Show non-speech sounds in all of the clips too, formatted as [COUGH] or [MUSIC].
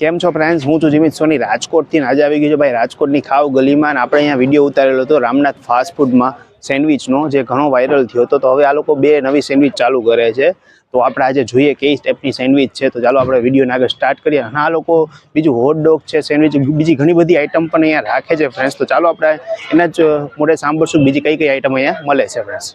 કેમ છો ફ્રેન્ડ્સ હું છું જીમિત સોની. રાજકોટથી આજે આવી ગયું છું ભાઈ. રાજકોટની ખાવ ગલીમાં આપણે અહીંયા વીડિયો ઉતારેલો હતો રામનાથ ફાસ્ટફૂડમાં સેન્ડવિચનો જે ઘણો વાયરલ થયો હતો. તો હવે આ લોકો બે નવી સેન્ડવિચ ચાલુ કરે છે. તો આપણે આજે જોઈએ કઈ ટાઈપની સેન્ડવિચ છે. તો ચાલો આપણે વિડીયોને આગળ સ્ટાર્ટ કરીએ. અને આ લોકો બીજું હોટડોગ છે સેન્ડવિચ બીજી ઘણી બધી આઈટમ પણ અહીંયા રાખે છે ફ્રેન્ડ્સ તો ચાલો આપણે એના જ મોઢે સાંભળશું બીજી કઈ કઈ આઈટમ અહીંયા મળે છે ફ્રેન્ડ્સ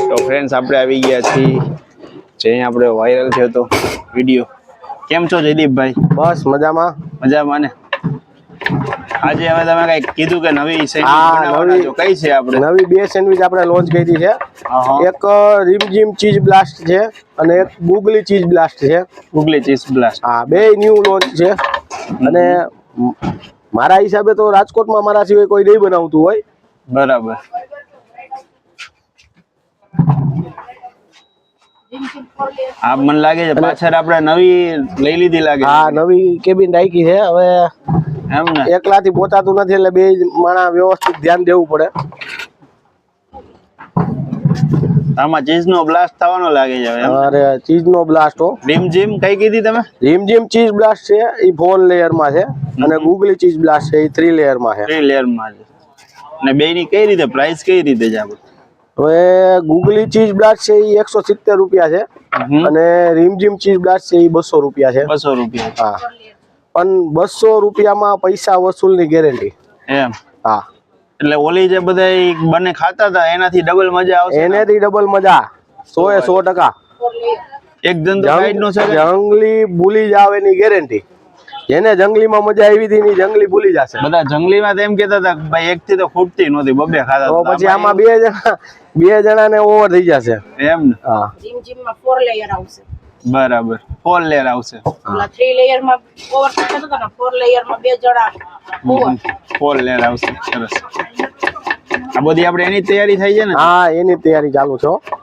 તો ફ્રેન્ડ્સ આપણે આવી ગયા છીએ. જે આપણે વાયરલ થયો હતો વીડિયો કેમ છો જયદીપભાઈ? બસ મજામાં. મજામાં ને? આજે હવે તમે કઈ કીધું કે નવી સેન્ડવિચ કઈ છે આપણે? નવી બે સેન્ડવિચ આપણે લોન્ચ કરી છે. એક રીમઝીમ ચીઝ બ્લાસ્ટ છે અને એક ગુગલી ચીઝ બ્લાસ્ટ છે. Googly cheese blast. હા બે ન્યૂ લોન્ચ છે. અને મારા હિસાબે તો રાજકોટમાં મારા સિવાય કોઈ નહીં બનાવતું હોય. બરાબર. આ મને લાગે છે પાછળ આપણે નવી લઈ લીધી લાગે હા નવી કેબિન રાખી છે. હવે એમ ને? એકલાથી પોતાતું નથી એટલે બે માણા વ્યવસ્થિત ધ્યાન દેવું પડે. આમાં ચીઝ નો બ્લાસ્ટ થવાનો લાગે છે અરે ચીઝ ચીઝનો બ્લાસ્ટ હો. રીમ જીમ કઈ કીધી તમે? રીમઝીમ ચીઝ બ્લાસ્ટ છે એ ફોર લેયરમાં છે અને ગુગલી ચીઝ બ્લાસ્ટ છે એ થ્રી લેયરમાં છે. થ્રી લેયરમાં છે. અને બે ની કઈ રીતે પ્રાઇસ કઈ રીતે છે આપણે હવે ગુગલી ચીઝ બ્લાસ્ટ છે એ એકસો સિત્તેર રૂપિયા છે. અને રીમઝીમ ચીઝ બ્લાસ્ટ છે એ બસો રૂપિયા છે. બસો રૂપિયા. હા. પણ બસો રૂપિયામાં પૈસા વસૂલની ગેરંટી. એમ. હા. એટલે ઓલી જે બધા બને ખાતા હતા એનાથી ડબલ મજા આવશે એનાથી ડબલ મજા. સો એ સો ટકા. એક ધંધો નો છે? જંગલી ભૂલી જાવ એની ગેરંટી. જેને જંગલીમાં મજા આવી હતી જંગલી ભૂલી જશે. બધા જંગલીમાં તો એમ કેતા હતા કે ભાઈ એક થી તો ખૂટતી નહોતી બબે ખાતા તો પછી આમાં બે જણા બે જણાને ઓવર થઈ જશે. એમ ને? હા. જીમ જીમમાં ફોર લેયર આવશે. બરાબર. ફોર લેયર આવશે. ઓલા થ્રી લેયરમાં ઓવર થતો તો ને ફોર લેયરમાં બે જણા ફોર લેયર આવશે. સરસ. આ બધી આપણે એની તૈયારી થઈ છે ને? હા એની તૈયારી ચાલુ છે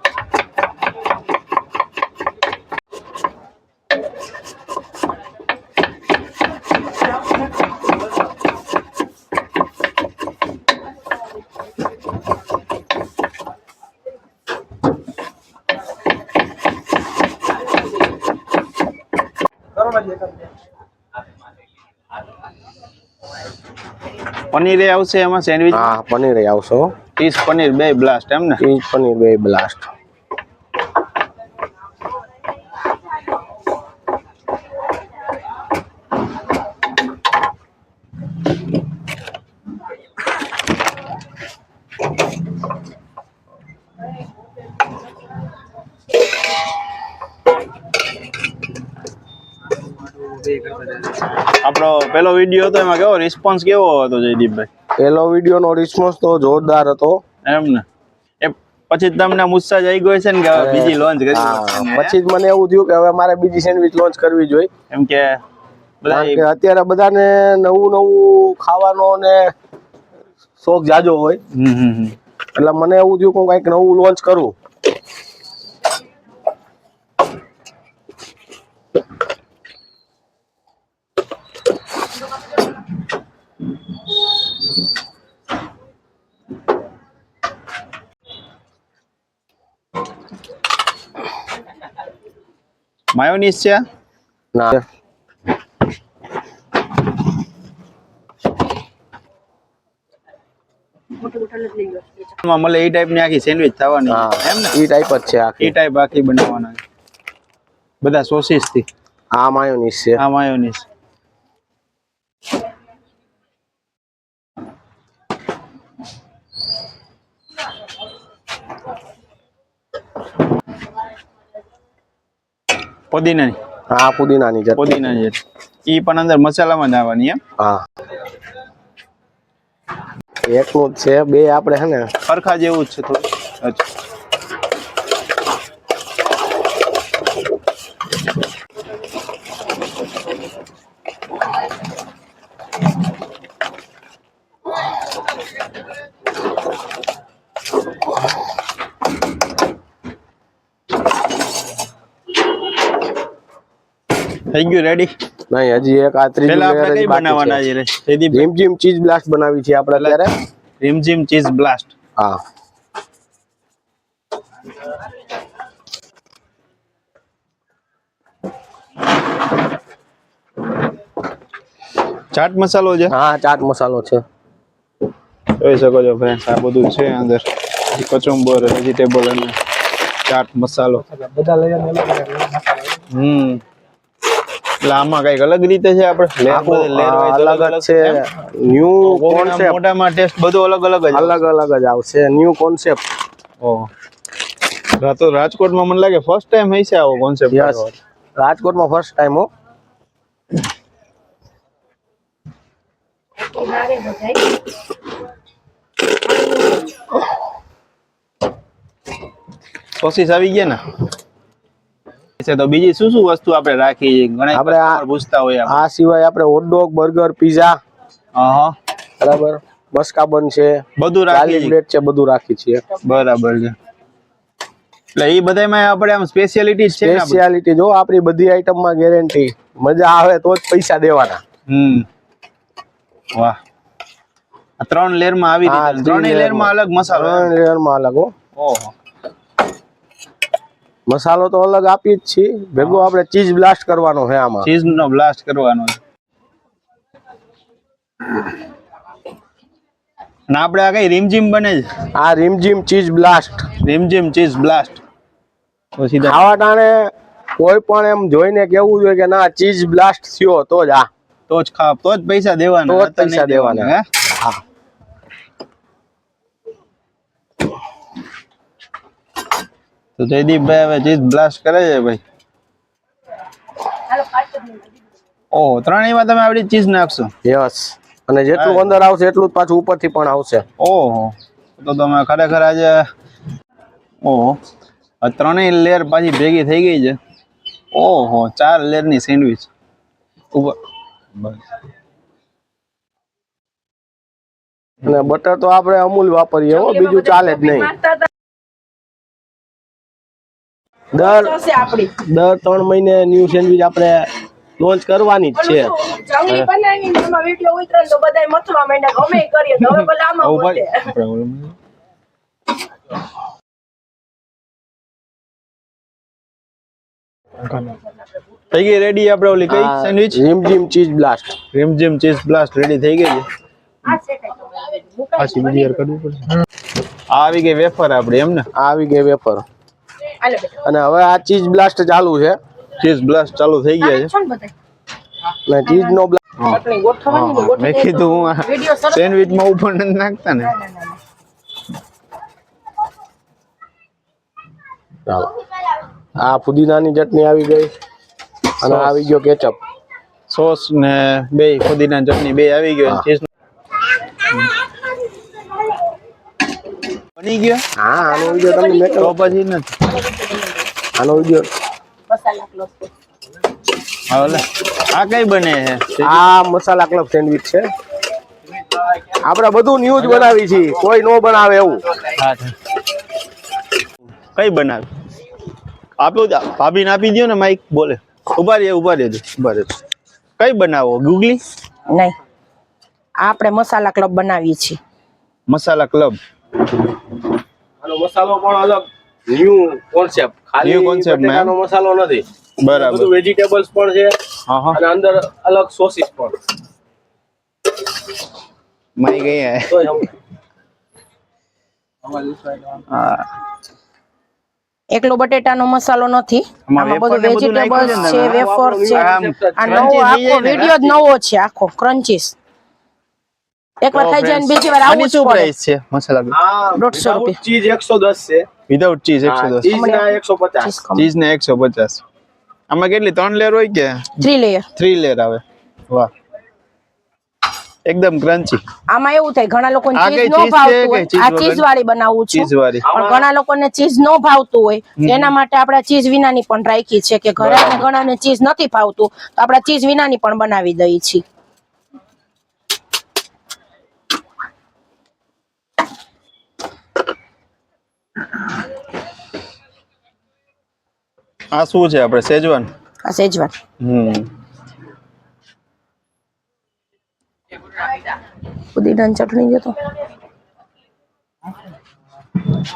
પનીર આવશે એમાં સેન્ડવિચ હા પનીર આવશે હો. પીસ પનીર બે બ્લાસ્ટ એમ ને? ચીઝ પનીર બે બ્લાસ્ટ આપણો પેલો વીડિયો હતો એમાં કેવો રિસ્પોન્સ કેવો હતો જયદીપભાઈ? પેલો વીડિયો નો રિસ્પોન્સ તો જોરદાર હતો. એમ ને? એ પછી તમને મુસ્સા જઈ ગયો છે ને કે હવે બીજી લોન્ચ કરી પછી જ મને એવું થયું કે હવે મારે બીજી સેન્ડવિચ લોન્ચ કરવી જોઈએ એમ કે અત્યારે બધાને નવું નવું ખાવાનો ને શોખ જાજો હોય. હમ હમ હમ. એટલે મને એવું થયું કે હું કંઈક નવું લોન્ચ કરું. માયોનીઝ છે? ના. એમાં મળે એ ટાઈપની આખી સેન્ડવિચ થવાની. એમ ને? એ ટાઈપ જ છે એ આખી ટાઈપ આખી બનાવવાના. બધા સોસીસથી. આ માયોનીઝ છે. આ માયોનીઝ પુદીનાની? હા પુદીનાની છે પુદીનાની ઈ પણ અંદર મસાલામાં જ આવવાની એમ? હા. એકનું જ છે બે આપણે હે ને. સરખા જેવું જ છે થોડું. અચ્છા. થઈ ગયું રેડી નહીં હજી એક આ ત્રીજું પેલા આપણે કઈ બનાવવાના છે. છે જયદીપ રીમ જીમ ચીઝ બ્લાસ્ટ બનાવી છે આપણે અત્યારે. રીમઝીમ ચીઝ બ્લાસ્ટ હા. ચાટ મસાલો છે? હા ચાટ મસાલો છે. જોઈ શકો છો ફ્રેન્ડ્સ આ બધું છે અંદર. કચુંબર વેજીટેબલ અને ચાટ મસાલો. બધા લઈ હમ. એટલે આમાં કંઈક અલગ રીતે છે આપણે? wise અલગ છે. New concept. મોટામાં ટેસ્ટ બધું અલગ અલગ જ અલગ અલગ જ આવશે. New concept. ઓ. તો રાજકોટમાં મને લાગે ફર્સ્ટ ટાઈમ હશે આવો કોન્સેપ્ટ રાજકોટમાં ફર્સ્ટ ટાઈમ હો. સોસીસ આવી ગયા ને? છે. તો બીજી શું શું વસ્તુ આપણે રાખી ઘણા આપણે પૂછતા હોય આ સિવાય આપણે હોટડોગ બર્ગર પીઝા હા બરાબર? બસકાબન છે. બધું રાખી પ્લેટ છે. બધું રાખી છે. બરાબર છે. એટલે એ બધામાં આપણે આમ સ્પેશિયાલિટી છે? સ્પેશિયાલિટી જો આપણી બધી આઈટમમાં ગેરંટી મજા આવે તો જ પૈસા દેવાના. હમ. વાહ. ત્રણ લેરમાં આવી ત્રણેય three લેરમાં અલગ મસાલો. ત્રણ લેયરમાં અલગ હો. ઓહો. મસાલો તો અલગ આપી જ છીએ. ભેગો આપણે ચીઝ બ્લાસ્ટ કરવાનો છે આમાં. ચીઝ નો બ્લાસ્ટ કરવાનો છે. ના આપણે આ કઈ રીમઝીમ બને છે? આ Rimzim cheese blast Rimzim cheese blast ખાવા ટાણે કોઈ પણ એમ જોઈને કેવું જોઈએ કે ના ચીઝ બ્લાસ્ટ થયો તો જ આ. તો જ ખાવ તો જ પૈસા દેવાના તો જ પૈસા દેવાના. હે? તો જયદીપભાઈ હવે ચીઝ બ્લાસ્ટ કરે છે ભાઈ. ઓ ત્રણેયમાં તમે આવડી ચીઝ નાખશો. યસ. અને જેટલું અંદર આવશે એટલું જ પાછું ઉપરથી પણ આવશે. ઓહો. તો તમે ખરેખર આજે ઓહો. ત્રણેય લેયર પાછી ભેગી થઈ ગઈ છે. ઓહો ચાર લેયરની સેન્ડવિચ ઉપર. અને બટર તો આપણે અમૂલ વાપરીએ હો બીજું ચાલે જ નહીં. દર દર ત્રણ મહિને ન્યૂ સેન્ડવિચ આપણે લોન્ચ કરવાની જ છે. [LAUGHS] થઈ ગઈ રેડી આપણે ઓલી કઈ? Sandwich Rimzim cheese blast Rimzim cheese blast ready થઈ ગઈ છે. આવી ગઈ વેફર આપણે એમ ને? આવી ગઈ વેફર. અને હવે આ ચીઝ બ્લાસ્ટ ચાલુ છે. ચીઝ બ્લાસ્ટ ચાલુ થઈ ગયા છે. ને ચીઝ નો ચટણી ગોઠવવાની મેં કીધું હું સેન્ડવિચમાં ઉપર નથી નાખતા ને. ચાલો. આ ફુદીનાની ચટણી આવી ગઈ. અને આવી ગયો કેચઅપ. સોસ ને બે ફુદીના ચટણી બે આવી ગયો. ચીઝ બની ગયો? હા આનો વિડિયો તમને મેં તો પછી નથી. આનો વિડિયો. મસાલા કર. હા ઓલે આ કઈ બને છે? આ મસાલા ક્લબ સેન્ડવિચ છે. આપણે બધું ન્યૂઝ બનાવી છે કોઈ નો બનાવે એવું. હા કઈ બનાવે? આપ્યો ભાભીને આપી દો ને માઈક બોલે. ઊભા રે ઊભા રે ઊભા રે કઈ બનાવો? ગુગલી? નહીં. આ આપણે મસાલા ક્લબ બનાવીએ છીએ. મસાલા ક્લબ આનો મસાલો પણ અલગ. ન્યુ કોન્સેપ્ટ ખાલી કોન્સેપ્ટ મેં બટેટાનો મસાલો નથી. બરાબર. બધું વેજીટેબલ્સ પણ છે. હા હા અને અંદર અલગ સોસીસ પણ. માઈ ગઈ હે. એકલો બટેટાનો મસાલો નથી. આમાં બધું વેજીટેબલ્સ છે વેફર છે. આ નવો આખો? વીડિયો જ નવો છે આખો ક્રન્ચીસ એકવાર થઈ જાય બીજી વાર આવું શું પ્રાઇસ છે? મસાલા હા આ દોઢસો રૂપિયા. ચીઝ એકસો દસ છે. વિધાઉટ ચીઝ એકસો દસ. ચીઝ ના એકસો પચાસ. ચીઝ ને એકસો પચાસ. આમાં કેટલી ત્રણ લેયર હોય કે? થ્રી લેયર થ્રી લેયર આવે. વાહ. એકદમ ક્રન્ચી આમાં એવું થાય ઘણા લોકોને ચીઝ નો ભાવતું હોય? આ? ચીઝ વાળી બનાવું છું. ચીઝ વાળી. પણ ઘણા લોકોને ચીઝ નો ભાવતું હોય. એના માટે આપણે ચીઝ વિનાની પણ રાખી છે કે ઘરે ઘણાને ચીઝ નથી ભાવતું. તો આપણે ચીઝ વિનાની પણ બનાવી દઈએ છીએ. આ શું છે આપણે સેજવાન આ સેજવાન હમ. પુદીનાની ચટણી જોતો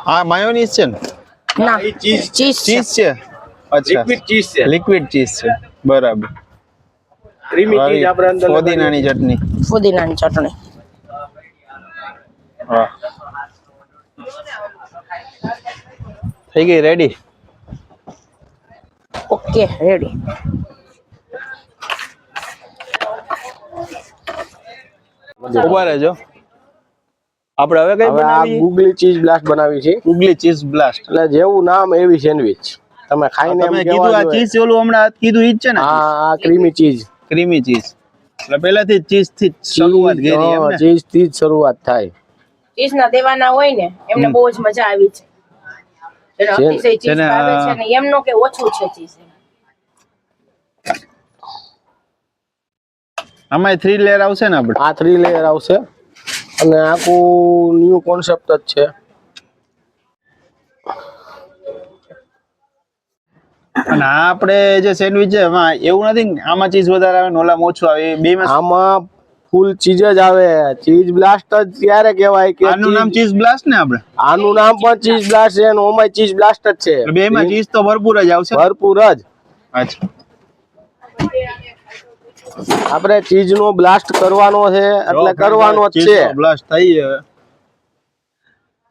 આ માયોનીઝ છે ને? ના ચીઝ. ચીઝ છે. ચીઝ છે? અચ્છા. લિક્વિડ ચીઝ છે. લિક્વિડ ચીઝ છે. બરાબર. ક્રીમી ચીઝ આપણે અંદર લગાડીએ. ચટણી. ફુદીનાની ચટણી. વાહ થઈ ગઈ રેડી ઓકે રેડી ઊભા રહેજો. આપણે હવે કઈ બનાવી ગુગલી ચીઝ બ્લાસ્ટ બનાવી છે. ગુગલી ચીઝ બ્લાસ્ટ એટલે જેવું નામ એવી સેન્ડવિચ તમે ખાઈને એમ કહેવા કીધું આ ચીઝ ઓલું હમણાં કીધું ઈ જ છે ને? આ આ ક્રીમી ચીઝ ક્રીમી ચીઝ એટલે પહેલાથી ચીઝથી જ શરૂઆત કરી એમ ને ચીઝથી જ શરૂઆત થાય. ચીઝ ના દેવાના હોય ને એમને બહુ જ મજા આવી છે. એમનો કે ઓછું છે ચીઝ આમાં થ્રી લેયર આવશે ને આપણે? આ થ્રી લેયર આવશે. અને આખું ન્યુ કોન્સેપ્ટ જ છે. અને આપણે જે સેન્ડવિચ છે એમાં એવું નથી આમાં ચીઝ વધારે આવે ને ઓલામાં ઓછું આવે બે આમાં ફૂલ ચીજ જ આવે. ચીઝ બ્લાસ્ટ જ ત્યારે કહેવાય કે આનું નામ ચીઝ- બ્લાસ્ટ ને આપણે? આનું નામ પણ ચીઝ બ્લાસ્ટ છે અને ઓમાં ચીઝ બ્લાસ્ટ જ છે. બે બેમાં ચીઝ તો ભરપૂર જ આવશે? ભરપૂર જ. અચ્છા. આપણે ચીઝ નો બ્લાસ્ટ કરવાનો છે એટલે કરવાનો જ છે. બ્લાસ્ટ થઈ હવે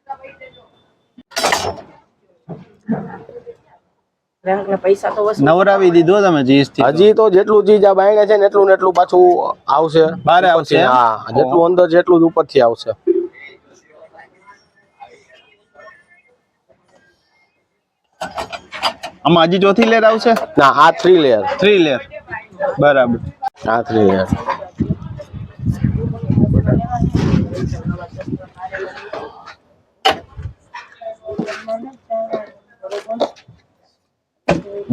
બેંક ને પૈસા તો વસૂલ નવરાવી દીધો તમે ચીઝ હજી તો જેટલું ચીજ આ બાયણે છે ને એટલું ને એટલું પાછું આવશે. બારે આવશે હા જેટલું અંદર જેટલું જ ઉપરથી આવશે. આમાં હજી ચોથી લેયર આવશે? ના આ થ્રી લેયર થ્રી લેયર બરાબર. આ થ્રી લેયર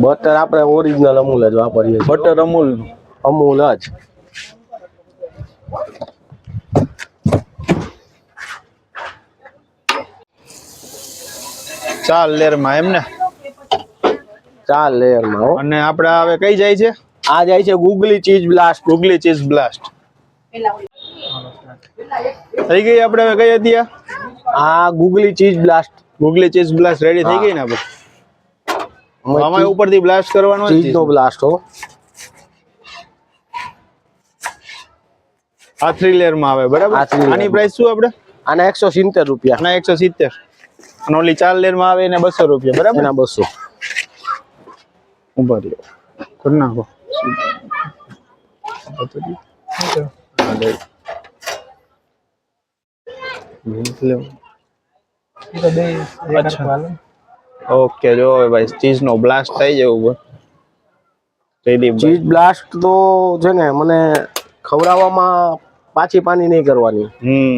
બટર આપણે ઓરિજિનલ અમૂલ જ વાપરીએ બટર અમૂલ. અમૂલ જ. ચાર લેરમાં એમ ને? ચાર લેરમાં અને આપણે હવે કઈ જાય છે? આ જાય છે googly cheese blast. Googly cheese blast. થઈ ગઈ આપણે હવે કઈ હતી આ? આ googly cheese blast. Googly cheese blast ready થઈ ગઈ ને આપણે આમાં ઉપરથી બ્લાસ્ટ કરવાનો જ નો બ્લાસ્ટ હો. આ થ્રી લેયરમાં આવે બરાબર? આની પ્રાઇસ શું આપણે? આના એકસો સિત્તેર રૂપિયા. આના એકસો સિત્તેર. અને ઓલી ચાર લેરમાં આવે એને બસો રૂપિયા બરાબર? એના બસો. ઊભા રહ્યો. કરી નાખો. ઓકે જો ભાઈ ચીઝ નો બ્લાસ્ટ થઈ જાય ઉપર. જયદીપ ચીઝ બ્લાસ્ટ તો છે ને મને ખવડાવવામાં પાછી પાની નહીં કરવાની. હમ.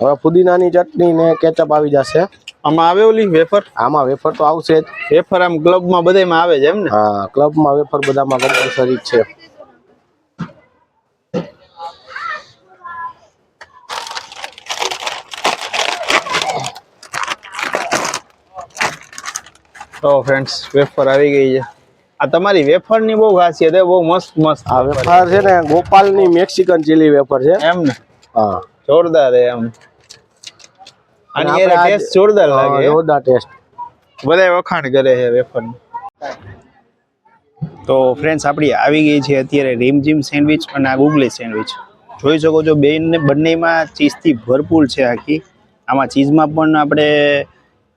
હવે ફુદીનાની ચટણી ને કેચઅપ આવી જશે. આમાં આવે ઓલી વેફર? આમાં વેફર તો આવશે જ. વેફર આમ ક્લબમાં બધામાં આવે છે એમ ને? હા ક્લબમાં વેફર બધામાં કમ્પલસરી છે. તો ફ્રેન્ડ્સ વેફર આવી ગઈ છે. આ તમારી વેફરની બહુ ખાસિયત છે બહુ મસ્ત મસ્ત આ વેફર છે ને ગોપાલની મેક્સિકન ચીલી વેફર છે. એમ ને? હા. જોરદાર એમ. આપણે આ- ટેસ્ટ જોરદાર લાગે જોરદાર ટેસ્ટ બધા વખાણ કરે છે વેફર તો ફ્રેન્ડ્સ આપણી આવી ગઈ છે અત્યારે રીમઝીમ સેન્ડવિચ અને આ ગુગલી સેન્ડવિચ. જોઈ શકો છો બેને બંનેમાં ચીઝથી ભરપૂર છે આખી. આમાં ચીઝમાં પણ આપણે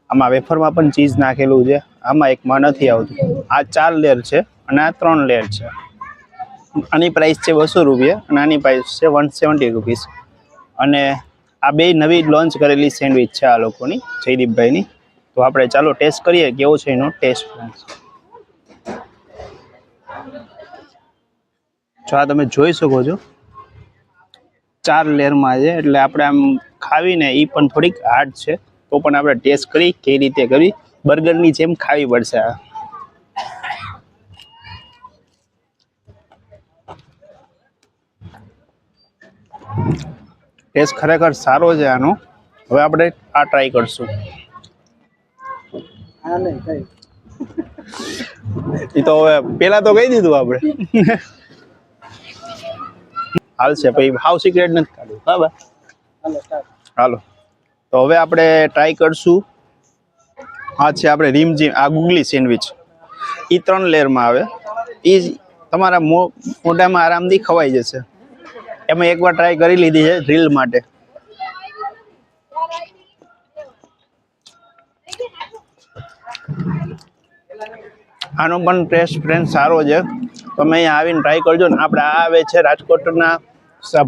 આમાં વેફરમાં પણ ચીઝ નાખેલું છે. આમાં એકમાં નથી આવતું. આ ચાર લેર છે અને આ ત્રણ લેર છે. આની પ્રાઇસ છે બસો રૂપિયા અને આની પ્રાઇસ છે વન સેવન્ટી રૂપીસ અને આ બે નવી લોન્ચ કરેલી સેન્ડવિચ છે આ લોકોની, જયદીપભાઈની. તો આપણે ચાલો ટેસ્ટ કરીએ કેવો છે એનો ટેસ્ટ જો આ તમે જોઈ શકો છો. ચાર લેરમાં છે, એટલે આપણે આમ ખાવીને એ પણ થોડીક હાર્ડ છે. તો પણ આપણે ટેસ્ટ કરી કઈ રીતે કરી બર્ગરની જેમ ખાવી પડશે આ. ટેસ્ટ ખરેખર સારો છે આનો. હવે આપણે આ ટ્રાય કરશું. એ તો હવે પેલા તો કહી દીધું આપણે. હાલશે પછી હાવ સિક્રેટ નથી કાઢ્યું બરાબર? હાલો. તો હવે આપણે ટ્રાય કરશું. આ છે આપણે રીમઝીમ, આ ગુગલી સેન્ડવિચ. એ ત્રણ લેયરમાં આવે. એ તમારા મોઢામાં આરામથી ખવાઈ જશે. એમાં એકવાર ટ્રાય કરી લીધી છે રીલ માટે. આનો પણ ટેસ્ટ ફ્રેન્ડ સારો છે. તમે અહીંયા આવીને ટ્રાય કરજો ને. આપણે આ આવે છે રાજકોટના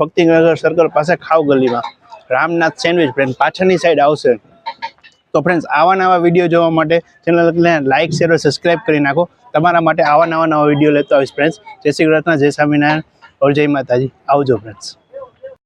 ભક્તિનગર સર્કલ પાસે ખાવ ગલીમાં. રામનાથ સેન્ડવિચ ફ્રેન્ડ પાછળની સાઈડ આવશે. તો ફ્રેન્ડ્સ આવા નવા વીડિયો જોવા માટે ચેનલને લાઇક શેર સબસ્ક્રાઇબ કરી નાખો. તમારા માટે આવા નવા નવા વીડિયો લેતો આવીશ ફ્રેન્ડ્સ જય શ્રી કૃષ્ણ, જય સ્વામિનારાયણ, ઓર જય માતાજી. આવજો ફ્રેન્ડ્સ